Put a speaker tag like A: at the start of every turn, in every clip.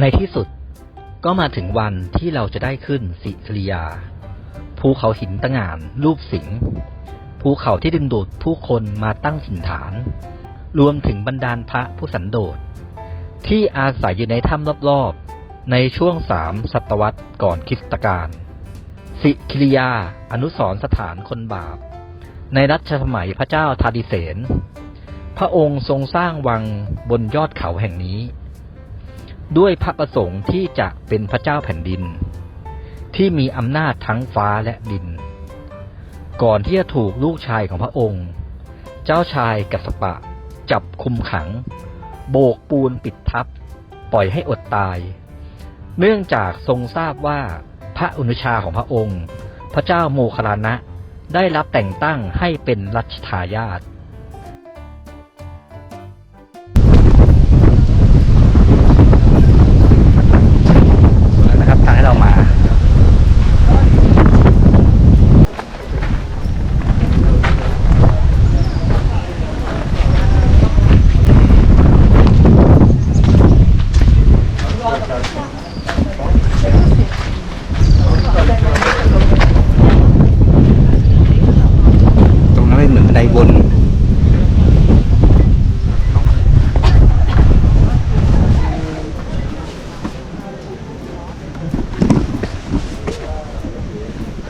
A: ในที่สุดก็มาถึงวันที่เราจะได้ขึ้นสิคริยา ภูเขาหินตะงานรูปสิงห์ภูเขาที่ดึงดูดผู้คนมาตั้งถิ่นฐาน รวมถึงบรรดาลพระผู้สันโดษ ที่อาศัยอยู่ในถ้ำรอบๆ ในช่วงสามศตวรรษก่อนคริสตกาลสิคริยาอนุสรสถานคนบาป ในรัชสมัยพระเจ้าทาดิเสน พระองค์ทรงสร้างวังบนยอดเขาแห่งนี้ ด้วยพระประสงค์ที่จะเป็นพระเจ้าแผ่นดิน ที่มีอำนาจทั้งฟ้าและดิน ก่อนที่จะถูกลูกชายของพระองค์ เจ้าชายกัสปะ จับคุมขัง โบกปูนปิดทับ ปล่อยให้อดตาย เนื่องจากทรงทราบว่าพระอนุชาของพระองค์ พระเจ้าโมคลานะได้รับแต่งตั้งให้เป็นรัชทายาท นะครับทางให้เรามา ตรงนั้นเป็นเหมือนบันไดวน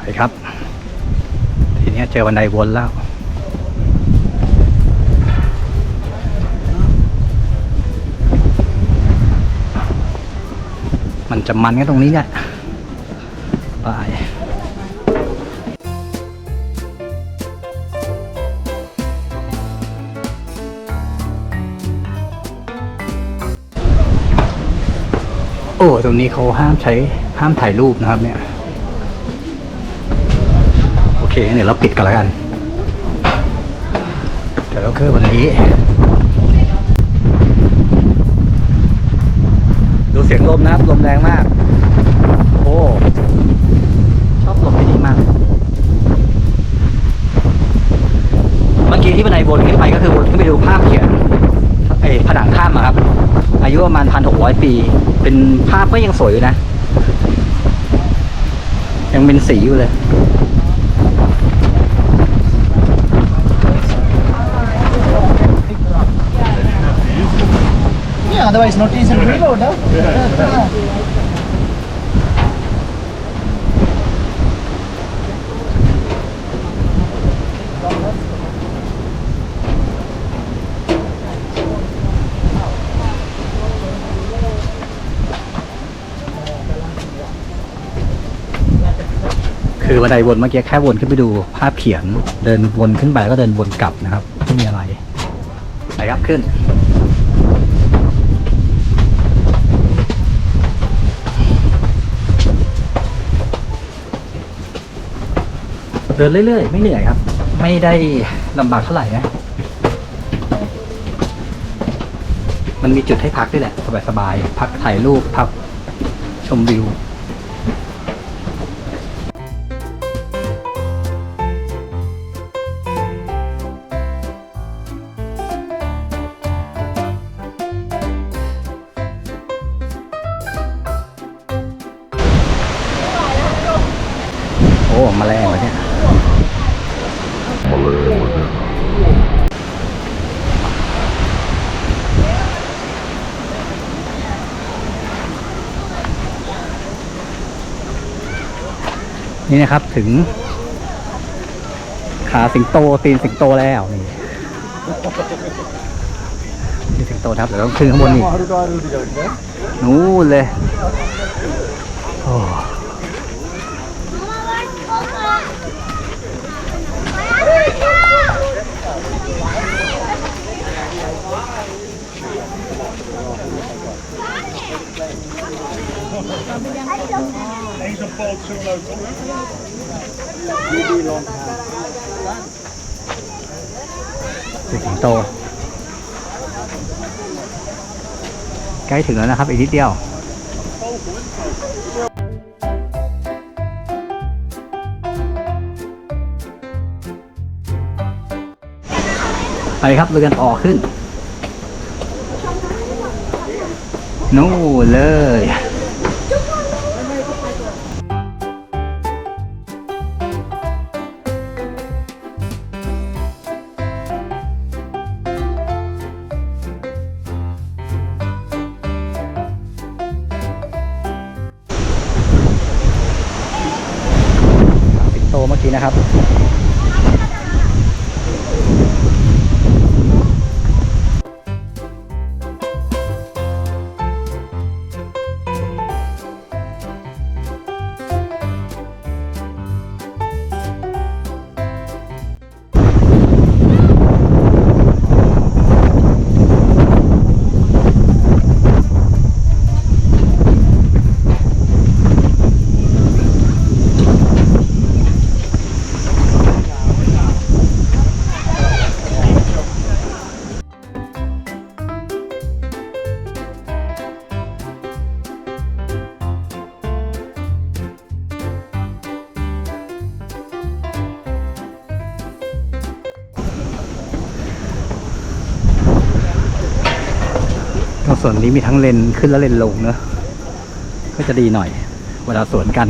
A: ไปครับ ทีนี้เจอบันไดวนแล้ว มันจะมันกันตรงนี้เนี่ยไปโอ้ ตรงนี้เขาห้ามใช้ห้ามถ่ายรูปนะครับเนี่ย โอเคเดี๋ยวเราปิดกันแล้วกัน เดี๋ยวเราคือวันนี้ ดูเสียงลมนะครับ ลมแรงมาก โอ้ ชอบลมที่นี่มาก เมื่อกี้ที่บันไดวนขึ้นไปก็คือวนขึ้นไปดูภาพเขียนเอ้ผนังถ้ำอะครับ อายุประมาณพันหกร้อยปี เป็นภาพก็ยังสวยอยู่นะ ยังเป็นสีอยู่เลย
B: Otherwise notice and reload. Huh?
A: คือบันไดวนเมื่อกี้แค่วนขึ้นไปดูภาพเขียนเดินวนขึ้นไปแล้วก็เดินวนกลับนะครับไม่มีอะไรไปครับขึ้น เดินเรื่อยๆ ไม่เหนื่อยครับ ไม่ได้ลำบากเท่าไหร่นะ มันมีจุดให้พักด้วยแหละ สบายๆ พักถ่ายรูปพักชมวิว นี่นะครับถึง ขาสิงโตตีนสิงโตแล้วนี่นี่สิงโตครับเดี๋ยวต้องขึ้นข้างบนอีกนู่นเลยโอ้ สิงโต ใกล้ถึงแล้วนะครับ อีกนิดเดียว ไปครับเรือกันต่อขึ้น นู่นเลย วนนี้มีทั้งเลนขึ้นและเลนลงเนอะก็จะดีหน่อย เวลาสวนกัน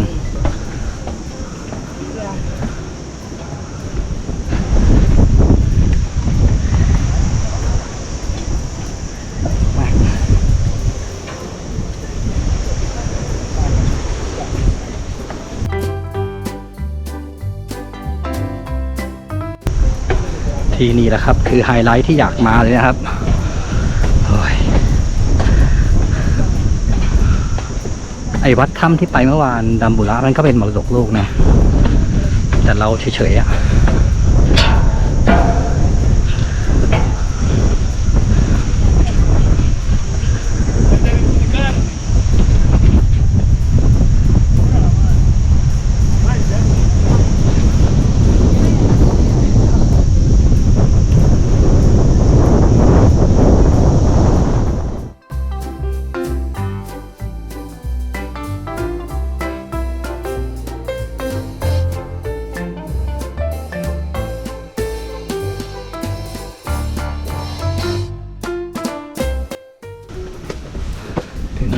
A: ที่นี่แหละครับ คือไฮไลท์ที่อยากมาเลยนะครับโอ้ย ไอ้วัดถ้ำที่ไปเมื่อวานดัมบุระมันก็เป็นมรดกโลกนะ แต่เราเฉยๆอะ่ะ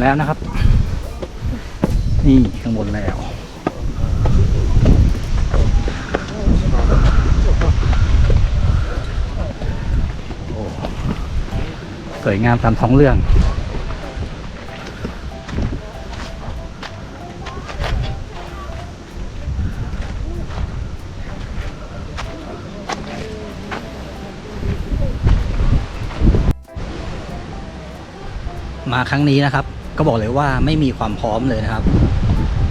A: แล้วนะครับ นี่ข้างบนแล้วโอ้สวยงามตามท้องเรื่อง มาครั้งนี้นะครับ ก็บอกเลยว่าไม่มีความพร้อมเลยนะครับ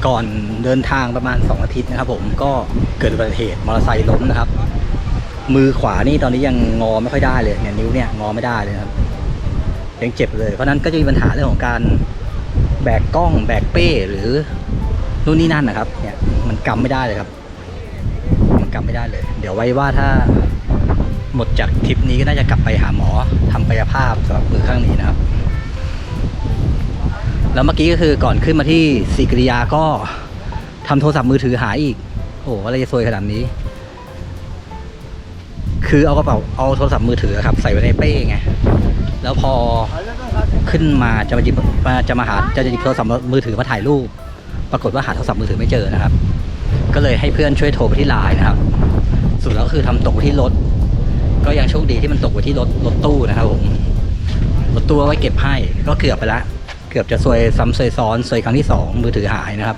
A: ก่อนเดินทางประมาณ 2 อาทิตย์นะครับ ผมก็เกิดอุบัติเหตุมอเตอร์ไซค์ล้มนะครับ มือขวานี่ตอนนี้ยังงอไม่ค่อยได้เลยเนี่ยนิ้วเนี่ยงอไม่ได้เลยครับยังเจ็บเลย เพราะฉะนั้นก็จะมีปัญหาเรื่องของการแบกกล้องแบกเป้หรือนู่นนี่นั่นนะครับ เนี่ยมันกำไม่ได้เลยครับ มันกำไม่ได้เลย เดี๋ยวไว้ว่าถ้าหมดจากทริปนี้ก็น่าจะกลับไปหาหมอทำกายภาพสำหรับมือข้างนี้นะครับ แล้วเมื่อกี้ก็คือก่อนขึ้นมาที่สีกริยาก็ทำโทรศัพท์มือถือหายอีก โอ้โหอะไรจะซวยขนาดนี้ คือเอากระเป๋าเอาโทรศัพท์มือถือครับ ใส่ไว้ในเป้ไง แล้วพอขึ้นมาจะมาหยิบมาจะมาหาจะหยิบโทรศัพท์มือถือมาถ่ายรูป ปรากฏว่าหาโทรศัพท์มือถือไม่เจอนะครับ ก็เลยให้เพื่อนช่วยโทรไปที่ไลน์นะครับ สุดแล้วคือทำตกไว้ที่รถ ก็ยังโชคดีที่มันตกไว้ที่รถรถตู้นะครับผม รถตู้ไว้เก็บให้ ก็เกือบไปละเกือบจะซวยซ้ำซวยซ้อนซวยครั้งที่สองมือถือหายนะครับ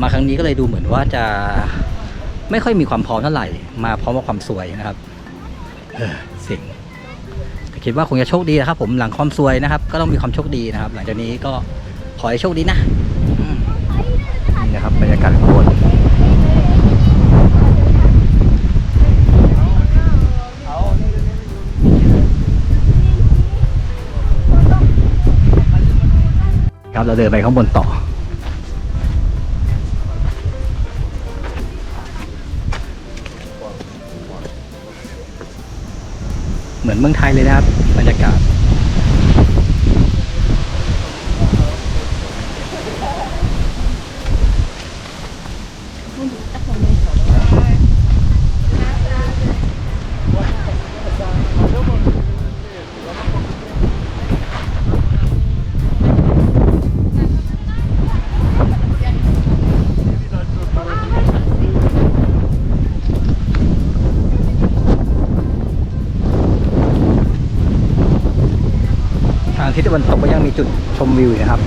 A: มาครั้งนี้ก็เลยดูเหมือนว่าจะไม่ค่อยมีความพร้อมเท่าไหร่ มาพร้อมกับความสวยนะครับเออสิ่งแต่คิดว่าคงจะโชคดีนะครับผมหลังความสวยนะครับ ก็ต้องมีความโชคดีนะครับ หลังจากนี้ก็ขอให้โชคดีนะนี่นะครับบรรยากาศข้างบน เราเดินไปข้างบนต่อ เหมือนเมืองไทยเลยนะครับบรรยากาศ ทิศตะวันตกก็ยังมีจุดชมวิวอยู่นะครับ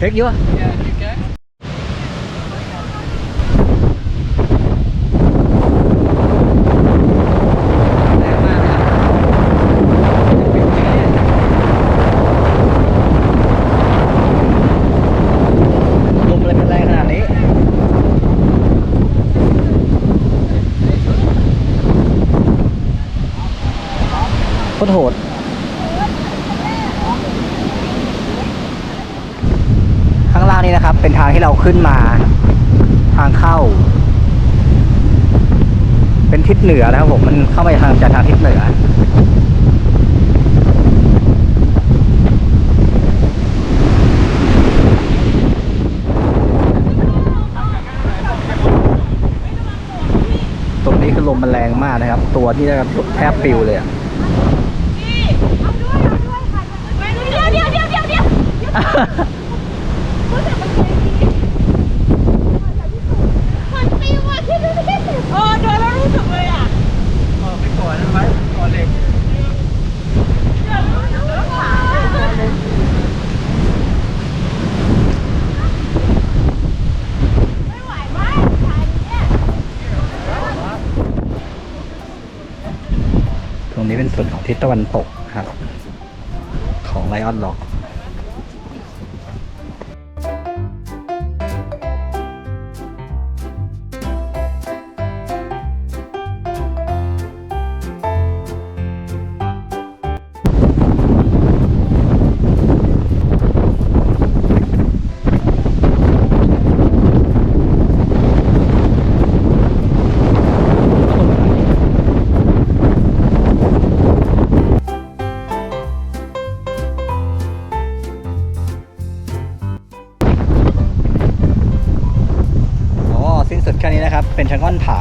A: Take you?
C: Yeah, you go.
A: แรงมากเลยครับลมอะไรเป็นแรงขนาดนี้ โค ตรโหดข้างล่างนี้นะครับ เป็นทางที่เราขึ้นมา ทางเข้า เป็นทิศเหนือนะครับผมมันเข้ามาทางจากทางทิศเหนือตรงนี้คือลมมันแรงมากนะครับ ตัวที่นะครับแทบปิวเลยอะ
D: เดี๋ยวเดี๋ยวเดี๋ยวเดี๋ยวเดี๋ยวมันปิวอะคิดดูดิเออเดินแล้วรู้สึกเลยอะ
C: ไม่ก่อนนะไว้ก่อนเหล็ก
D: ไม่ไหวไหมทางเนี้ย
A: ตรงนี้เป็น ส่วนของทิศตะวันตกครับ ของไลออนล็อก เป็นชะง่อนผา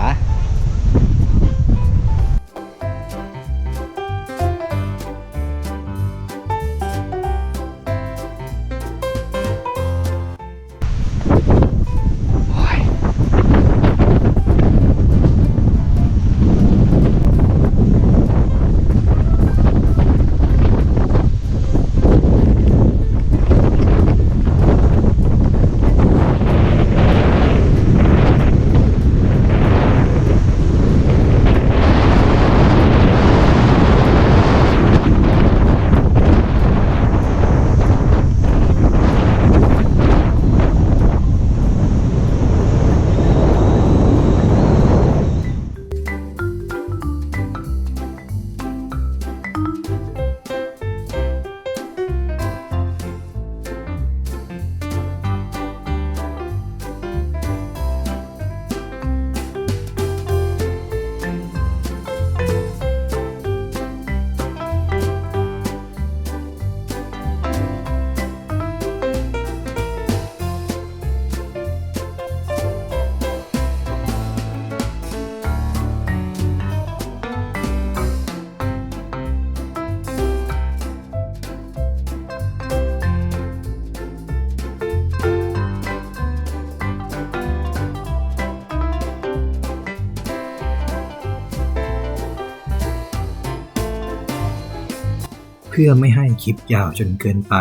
A: พื่อไม่ให้คลิปยาวจนเกินไป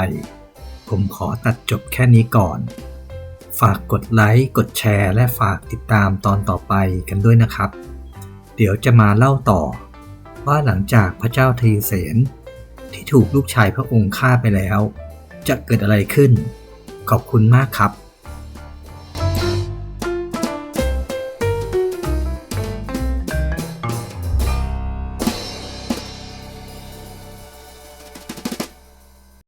A: ผมขอตัดจบแค่นี้ก่อน ฝากกดไลค์ กดแชร์ และฝากติดตามตอนต่อไปกันด้วยนะครับ เดี๋ยวจะมาเล่าต่อ ว่าหลังจากพระเจ้าทยเสนที่ถูกลูกชายพระองค์ฆ่าไปแล้ว จะเกิดอะไรขึ้น ขอบคุณมากครับ